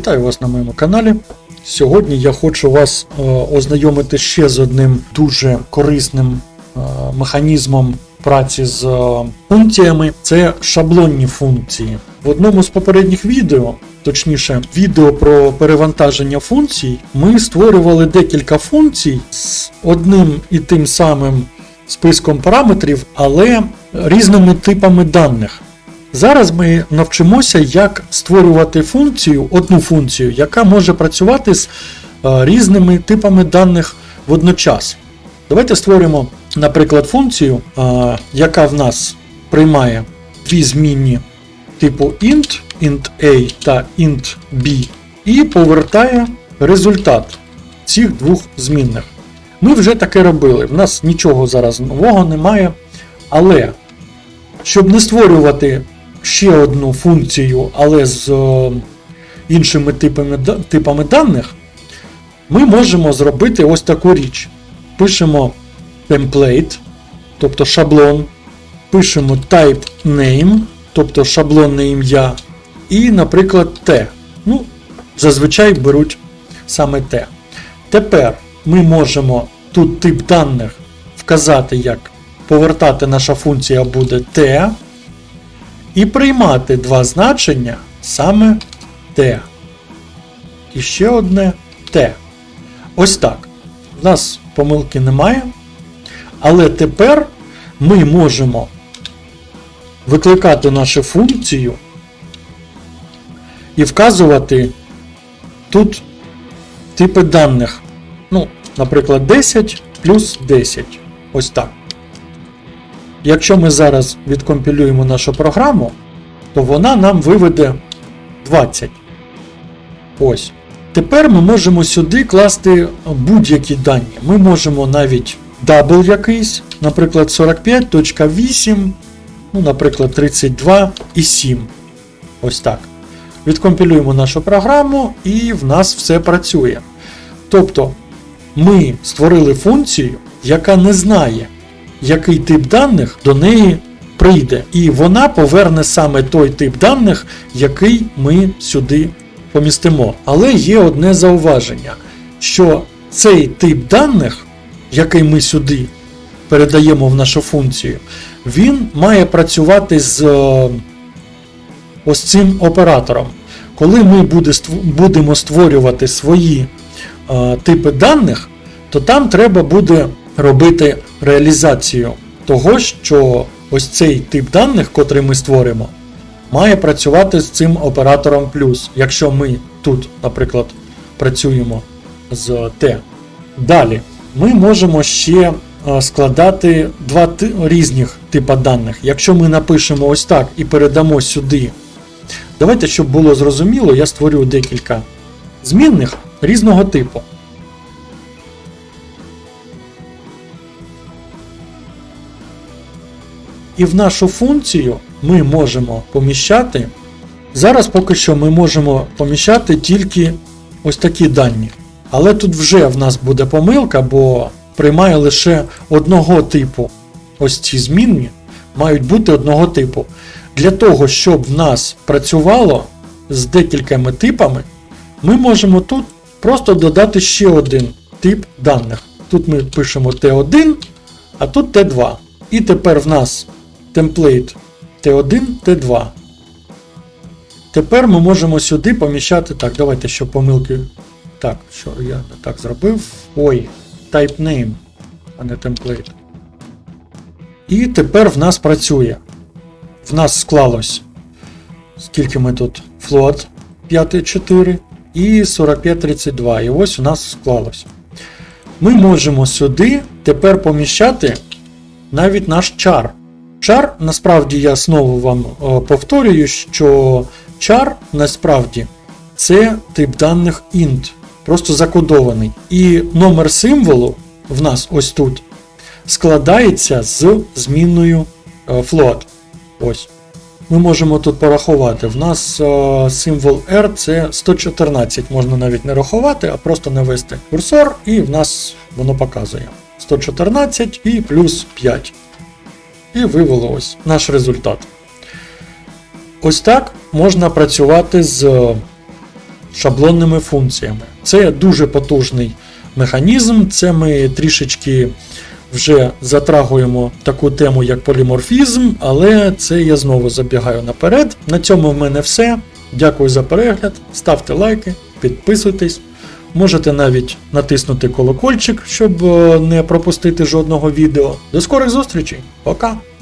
Вітаю вас на моєму каналі. Сьогодні я хочу вас е, ознайомити ще з одним дуже корисним е, механізмом праці з е, функціями. Це шаблонні функції. В одному з попередніх відео, точніше, відео про перевантаження функцій, ми створювали декілька функцій з одним і тим самим списком параметрів, але різними типами даних. Зараз ми навчимося, як створювати функцію, одну функцію, яка може працювати з е, різними типами даних водночас. Давайте створимо, наприклад, функцію, е, яка в нас приймає дві змінні типу int, int a та int b, і повертає результат цих двох змінних. Ми вже таке робили. В нас нічого зараз нового немає, але щоб не створювати ще одну функцію, але з е, іншими типами, типами даних, ми можемо зробити ось таку річ. Пишемо template, тобто шаблон, пишемо type name, тобто шаблонне ім'я, і, наприклад, T. Ну, зазвичай беруть саме T. Тепер ми можемо тут тип даних вказати, як повертати наша функція буде T, і приймати два значення саме T. І ще одне T. Ось так. У нас помилки немає. Але тепер ми можемо викликати нашу функцію і вказувати тут типи даних. Ну, наприклад, 10 плюс 10. Ось так. Якщо ми зараз відкомпілюємо нашу програму, то вона нам виведе 20. Ось. Тепер ми можемо сюди класти будь-які дані. Ми можемо навіть дабл якийсь, наприклад, 45.8, ну, наприклад, 32 і 7. Ось так. Відкомпілюємо нашу програму, і в нас все працює. Тобто, ми створили функцію, яка не знає, який тип даних до неї прийде. І вона поверне саме той тип даних, який ми сюди помістимо. Але є одне зауваження, що цей тип даних, який ми сюди передаємо в нашу функцію, він має працювати з е, ось цим оператором. Коли ми будемо створювати свої е, типи даних, то там треба буде робити реалізацію того, що ось цей тип даних, котрий ми створимо, має працювати з цим оператором плюс, якщо ми тут, наприклад, працюємо з T. Далі ми можемо ще е, складати два різних типа даних. Якщо ми напишемо ось так і передамо сюди. Давайте, щоб було зрозуміло, я створю декілька змінних різного типу. І в нашу функцію ми можемо поміщати. Зараз поки що ми можемо поміщати тільки ось такі дані. Але тут вже в нас буде помилка, бо приймає лише одного типу. Ось ці змінні мають бути одного типу. Для того, щоб в нас працювало з декількома типами, ми можемо тут просто додати ще один тип даних. Тут ми пишемо T1, а тут T2. І тепер в нас темплейт T1, T2. Тепер ми можемо сюди поміщати. Так, давайте щоб помилки. Так, що я не так зробив. Ой, type name, а не template. І тепер в нас працює. В нас склалось. Скільки ми тут? Float 5,4 і 45,32. І ось у нас склалось. Ми можемо сюди тепер поміщати навіть наш чар. Чар, насправді, я знову вам е, повторюю, що чар насправді це тип даних int, просто закодований. І номер символу в нас ось тут складається з змінною е, float. Ось. Ми можемо тут порахувати. В нас е, символ R це 114. Можна навіть не рахувати, а просто навести курсор, і в нас воно показує 114 і плюс 5. І вивело ось наш результат. Ось так можна працювати з шаблонними функціями. Це дуже потужний механізм. Це ми трішечки вже затрагуємо таку тему, як поліморфізм, але це я знову забігаю наперед. На цьому в мене все. Дякую за перегляд. Ставте лайки, підписуйтесь. Можете навіть натиснути колокольчик, щоб е, не пропустити жодного відео. До скорих зустрічей. Пока!